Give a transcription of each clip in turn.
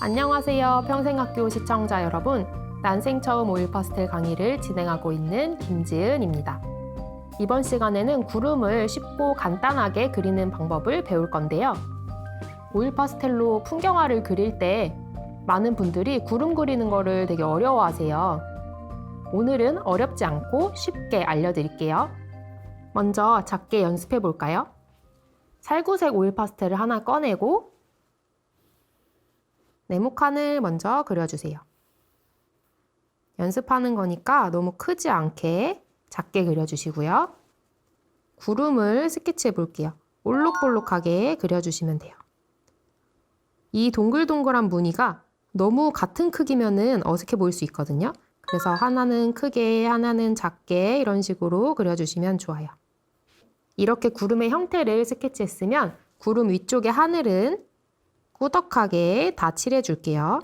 안녕하세요. 평생학교 시청자 여러분. 난생 처음 오일 파스텔 강의를 진행하고 있는 김지은입니다. 이번 시간에는 구름을 쉽고 간단하게 그리는 방법을 배울 건데요. 오일 파스텔로 풍경화를 그릴 때 많은 분들이 구름 그리는 거를 되게 어려워하세요. 오늘은 어렵지 않고 쉽게 알려드릴게요. 먼저 작게 연습해 볼까요? 살구색 오일 파스텔을 하나 꺼내고 네모칸을 먼저 그려주세요. 연습하는 거니까 너무 크지 않게 작게 그려주시고요. 구름을 스케치해 볼게요. 올록볼록하게 그려주시면 돼요. 이 동글동글한 무늬가 너무 같은 크기면은 어색해 보일 수 있거든요. 그래서 하나는 크게, 하나는 작게 이런 식으로 그려주시면 좋아요. 이렇게 구름의 형태를 스케치했으면 구름 위쪽의 하늘은 꾸덕하게 다 칠해줄게요.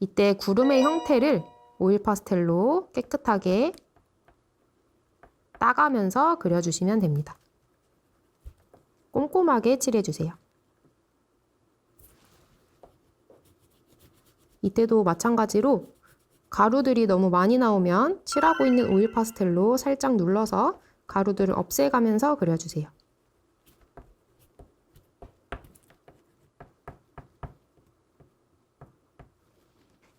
이때 구름의 형태를 오일 파스텔로 깨끗하게 따가면서 그려주시면 됩니다. 꼼꼼하게 칠해주세요. 이때도 마찬가지로 가루들이 너무 많이 나오면 칠하고 있는 오일 파스텔로 살짝 눌러서 가루들을 없애가면서 그려주세요.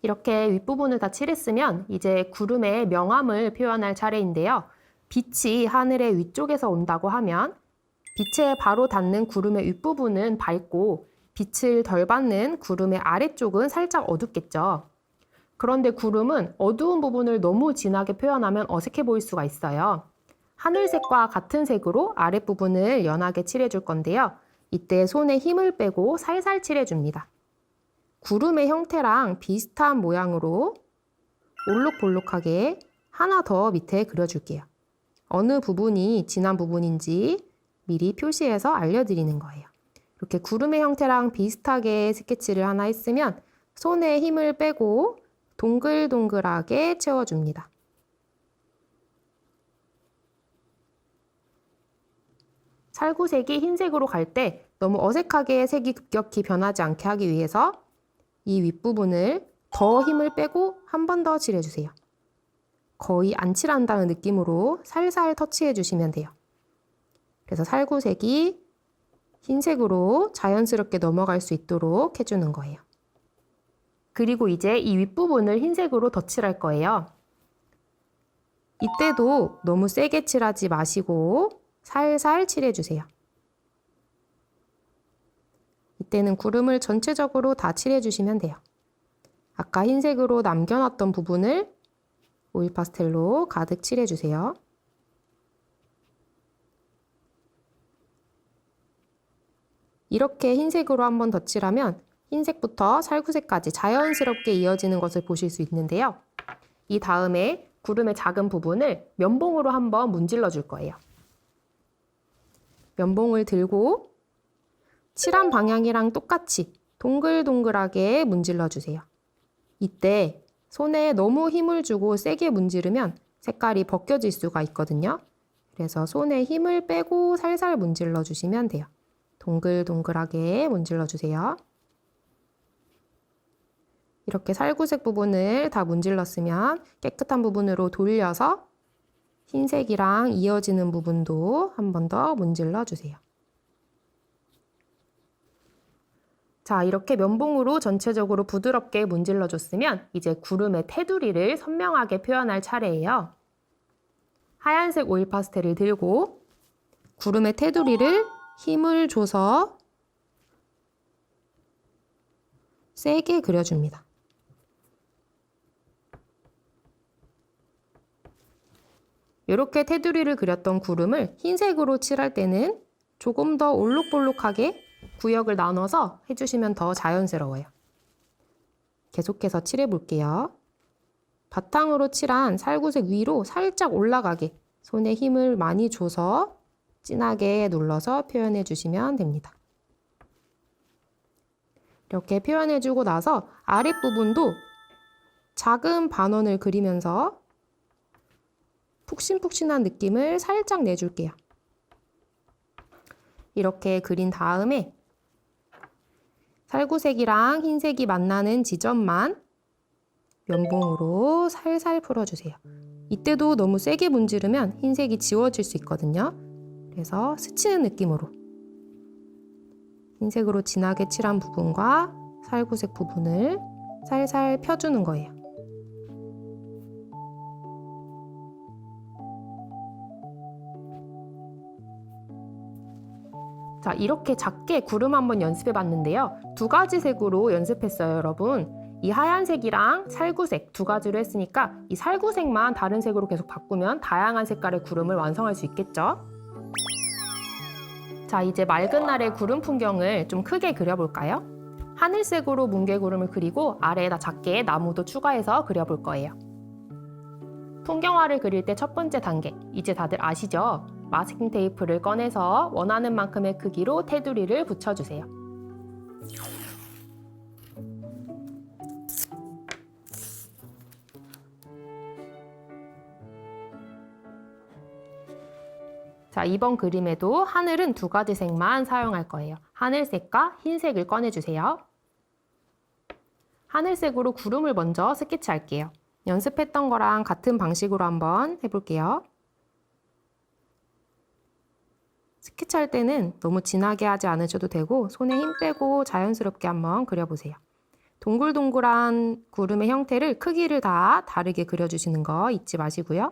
이렇게 윗부분을 다 칠했으면 이제 구름의 명암을 표현할 차례인데요. 빛이 하늘의 위쪽에서 온다고 하면 빛에 바로 닿는 구름의 윗부분은 밝고 빛을 덜 받는 구름의 아래쪽은 살짝 어둡겠죠. 그런데 구름은 어두운 부분을 너무 진하게 표현하면 어색해 보일 수가 있어요. 하늘색과 같은 색으로 아랫부분을 연하게 칠해줄 건데요. 이때 손에 힘을 빼고 살살 칠해줍니다. 구름의 형태랑 비슷한 모양으로 올록볼록하게 하나 더 밑에 그려줄게요. 어느 부분이 진한 부분인지 미리 표시해서 알려드리는 거예요. 이렇게 구름의 형태랑 비슷하게 스케치를 하나 했으면 손에 힘을 빼고 동글동글하게 채워줍니다. 살구색이 흰색으로 갈 때 너무 어색하게 색이 급격히 변하지 않게 하기 위해서 이 윗부분을 더 힘을 빼고 한 번 더 칠해주세요. 거의 안 칠한다는 느낌으로 살살 터치해 주시면 돼요. 그래서 살구색이 흰색으로 자연스럽게 넘어갈 수 있도록 해주는 거예요. 그리고 이제 이 윗부분을 흰색으로 덧칠할 거예요. 이때도 너무 세게 칠하지 마시고 살살 칠해주세요. 이때는 구름을 전체적으로 다 칠해주시면 돼요. 아까 흰색으로 남겨놨던 부분을 오일 파스텔로 가득 칠해주세요. 이렇게 흰색으로 한번 덧칠하면 흰색부터 살구색까지 자연스럽게 이어지는 것을 보실 수 있는데요. 이 다음에 구름의 작은 부분을 면봉으로 한번 문질러 줄 거예요. 면봉을 들고 칠한 방향이랑 똑같이 동글동글하게 문질러 주세요. 이때 손에 너무 힘을 주고 세게 문지르면 색깔이 벗겨질 수가 있거든요. 그래서 손에 힘을 빼고 살살 문질러 주시면 돼요. 동글동글하게 문질러 주세요. 이렇게 살구색 부분을 다 문질렀으면 깨끗한 부분으로 돌려서 흰색이랑 이어지는 부분도 한 번 더 문질러 주세요. 자, 이렇게 면봉으로 전체적으로 부드럽게 문질러 줬으면 이제 구름의 테두리를 선명하게 표현할 차례예요. 하얀색 오일 파스텔을 들고 구름의 테두리를 힘을 줘서 세게 그려줍니다. 이렇게 테두리를 그렸던 구름을 흰색으로 칠할 때는 조금 더 올록볼록하게 구역을 나눠서 해주시면 더 자연스러워요. 계속해서 칠해 볼게요. 바탕으로 칠한 살구색 위로 살짝 올라가게 손에 힘을 많이 줘서 진하게 눌러서 표현해 주시면 됩니다. 이렇게 표현해 주고 나서 아랫부분도 작은 반원을 그리면서 푹신푹신한 느낌을 살짝 내줄게요. 이렇게 그린 다음에 살구색이랑 흰색이 만나는 지점만 면봉으로 살살 풀어주세요. 이때도 너무 세게 문지르면 흰색이 지워질 수 있거든요. 그래서 스치는 느낌으로 흰색으로 진하게 칠한 부분과 살구색 부분을 살살 펴주는 거예요. 자, 이렇게 작게 구름 한번 연습해 봤는데요. 두 가지 색으로 연습했어요, 여러분. 이 하얀색이랑 살구색 두 가지로 했으니까 이 살구색만 다른 색으로 계속 바꾸면 다양한 색깔의 구름을 완성할 수 있겠죠? 자, 이제 맑은 날의 구름 풍경을 좀 크게 그려볼까요? 하늘색으로 뭉게구름을 그리고 아래에다 작게 나무도 추가해서 그려볼 거예요. 풍경화를 그릴 때 첫 번째 단계, 이제 다들 아시죠? 마스킹 테이프를 꺼내서 원하는 만큼의 크기로 테두리를 붙여주세요. 자, 이번 그림에도 하늘은 두 가지 색만 사용할 거예요. 하늘색과 흰색을 꺼내주세요. 하늘색으로 구름을 먼저 스케치할게요. 연습했던 거랑 같은 방식으로 한번 해볼게요. 스케치할 때는 너무 진하게 하지 않으셔도 되고 손에 힘 빼고 자연스럽게 한번 그려보세요. 동글동글한 구름의 형태를 크기를 다 다르게 그려주시는 거 잊지 마시고요.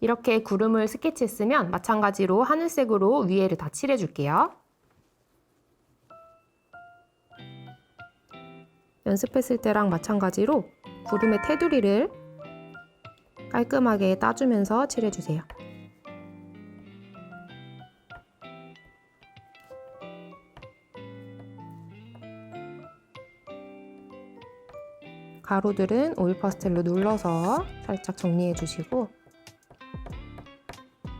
이렇게 구름을 스케치했으면 마찬가지로 하늘색으로 위에를 다 칠해줄게요. 연습했을 때랑 마찬가지로 구름의 테두리를 깔끔하게 따주면서 칠해주세요. 가루들은 오일 파스텔로 눌러서 살짝 정리해 주시고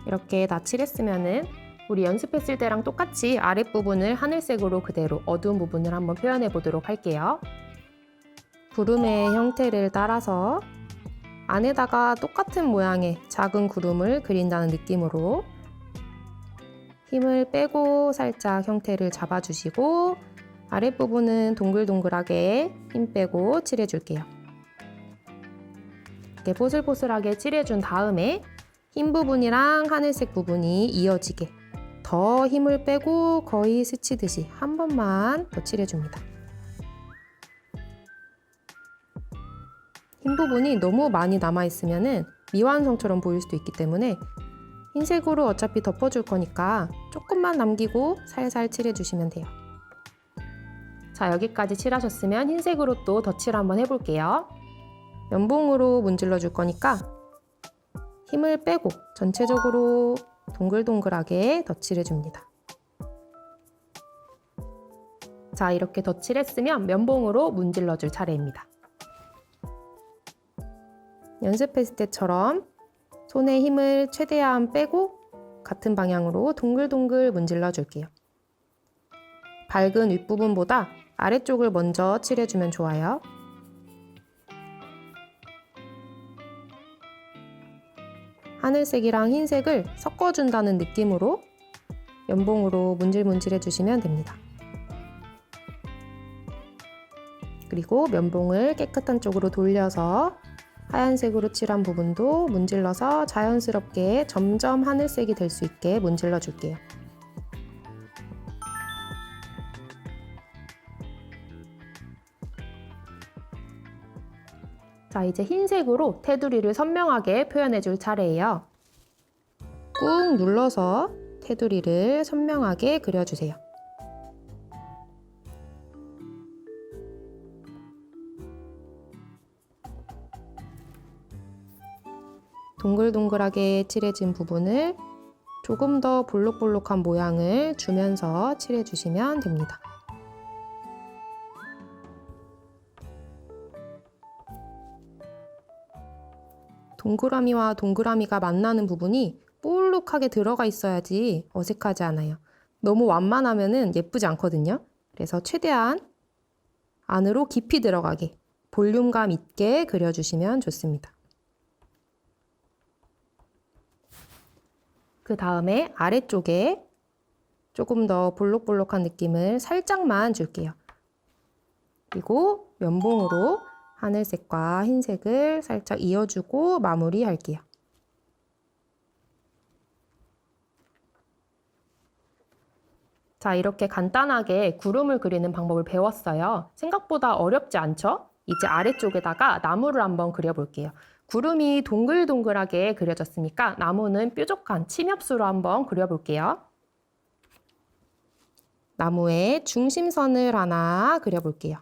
이렇게 낯칠했으면은 우리 연습했을 때랑 똑같이 아랫부분을 하늘색으로 그대로 어두운 부분을 한번 표현해 보도록 할게요. 구름의 형태를 따라서 안에다가 똑같은 모양의 작은 구름을 그린다는 느낌으로 힘을 빼고 살짝 형태를 잡아주시고 아랫부분은 동글동글하게 힘 빼고 칠해줄게요. 이렇게 보슬보슬하게 칠해준 다음에 흰 부분이랑 하늘색 부분이 이어지게 더 힘을 빼고 거의 스치듯이 한 번만 더 칠해줍니다. 흰 부분이 너무 많이 남아있으면 미완성처럼 보일 수도 있기 때문에 흰색으로 어차피 덮어줄 거니까 조금만 남기고 살살 칠해주시면 돼요. 자, 여기까지 칠하셨으면 흰색으로 또 덧칠 한번 해볼게요. 면봉으로 문질러 줄 거니까 힘을 빼고 전체적으로 동글동글하게 덧칠해줍니다. 자, 이렇게 덧칠했으면 면봉으로 문질러 줄 차례입니다. 연습했을 때처럼 손에 힘을 최대한 빼고 같은 방향으로 동글동글 문질러 줄게요. 밝은 윗부분보다 아래쪽을 먼저 칠해주면 좋아요. 하늘색이랑 흰색을 섞어준다는 느낌으로 연봉으로 문질문질 해주시면 됩니다. 그리고 면봉을 깨끗한 쪽으로 돌려서 하얀색으로 칠한 부분도 문질러서 자연스럽게 점점 하늘색이 될 수 있게 문질러 줄게요. 자, 이제 흰색으로 테두리를 선명하게 표현해 줄 차례예요. 꾹 눌러서 테두리를 선명하게 그려주세요. 동글동글하게 칠해진 부분을 조금 더 볼록볼록한 모양을 주면서 칠해주시면 됩니다. 동그라미와 동그라미가 만나는 부분이 볼록하게 들어가 있어야지 어색하지 않아요. 너무 완만하면 예쁘지 않거든요. 그래서 최대한 안으로 깊이 들어가게 볼륨감 있게 그려주시면 좋습니다. 그 다음에 아래쪽에 조금 더 볼록볼록한 느낌을 살짝만 줄게요. 그리고 면봉으로 하늘색과 흰색을 살짝 이어주고 마무리할게요. 자, 이렇게 간단하게 구름을 그리는 방법을 배웠어요. 생각보다 어렵지 않죠? 이제 아래쪽에다가 나무를 한번 그려볼게요. 구름이 동글동글하게 그려졌으니까 나무는 뾰족한 침엽수로 한번 그려볼게요. 나무의 중심선을 하나 그려볼게요.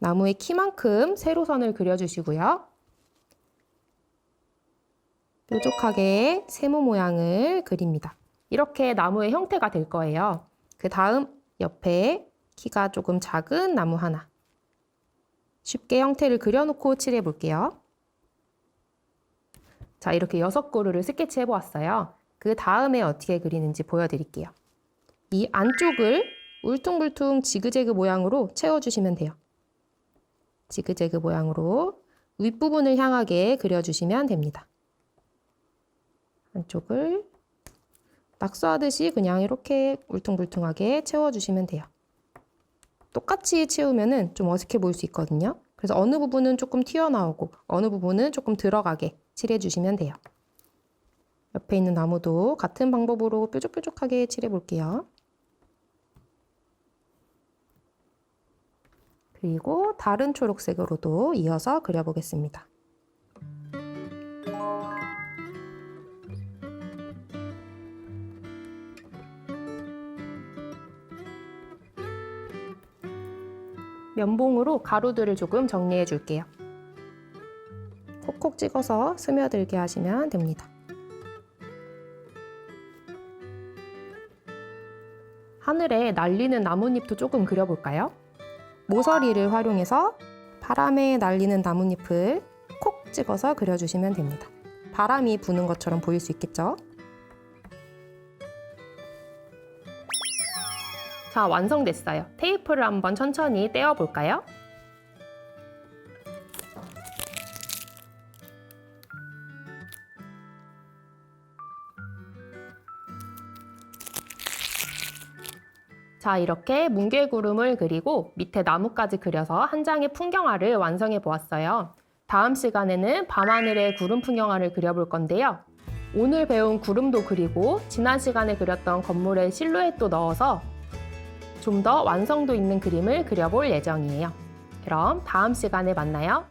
나무의 키만큼 세로선을 그려주시고요. 뾰족하게 세모 모양을 그립니다. 이렇게 나무의 형태가 될 거예요. 그 다음 옆에 키가 조금 작은 나무 하나. 쉽게 형태를 그려놓고 칠해 볼게요. 자, 이렇게 여섯 그루를 스케치해 보았어요. 그 다음에 어떻게 그리는지 보여드릴게요. 이 안쪽을 울퉁불퉁 지그재그 모양으로 채워주시면 돼요. 지그재그 모양으로 윗부분을 향하게 그려주시면 됩니다. 안쪽을 낙서하듯이 그냥 이렇게 울퉁불퉁하게 채워주시면 돼요. 똑같이 채우면은 좀 어색해 보일 수 있거든요. 그래서 어느 부분은 조금 튀어나오고 어느 부분은 조금 들어가게 칠해 주시면 돼요. 옆에 있는 나무도 같은 방법으로 뾰족뾰족하게 칠해 볼게요. 그리고 다른 초록색으로도 이어서 그려보겠습니다. 면봉으로 가루들을 조금 정리해 줄게요. 콕콕 찍어서 스며들게 하시면 됩니다. 하늘에 날리는 나뭇잎도 조금 그려볼까요? 모서리를 활용해서 바람에 날리는 나뭇잎을 콕 찍어서 그려주시면 됩니다. 바람이 부는 것처럼 보일 수 있겠죠? 자, 완성됐어요. 테이프를 한번 천천히 떼어볼까요? 자, 이렇게 뭉게구름을 그리고 밑에 나무까지 그려서 한 장의 풍경화를 완성해 보았어요. 다음 시간에는 밤하늘의 구름 풍경화를 그려볼 건데요. 오늘 배운 구름도 그리고 지난 시간에 그렸던 건물의 실루엣도 넣어서 좀 더 완성도 있는 그림을 그려볼 예정이에요. 그럼 다음 시간에 만나요.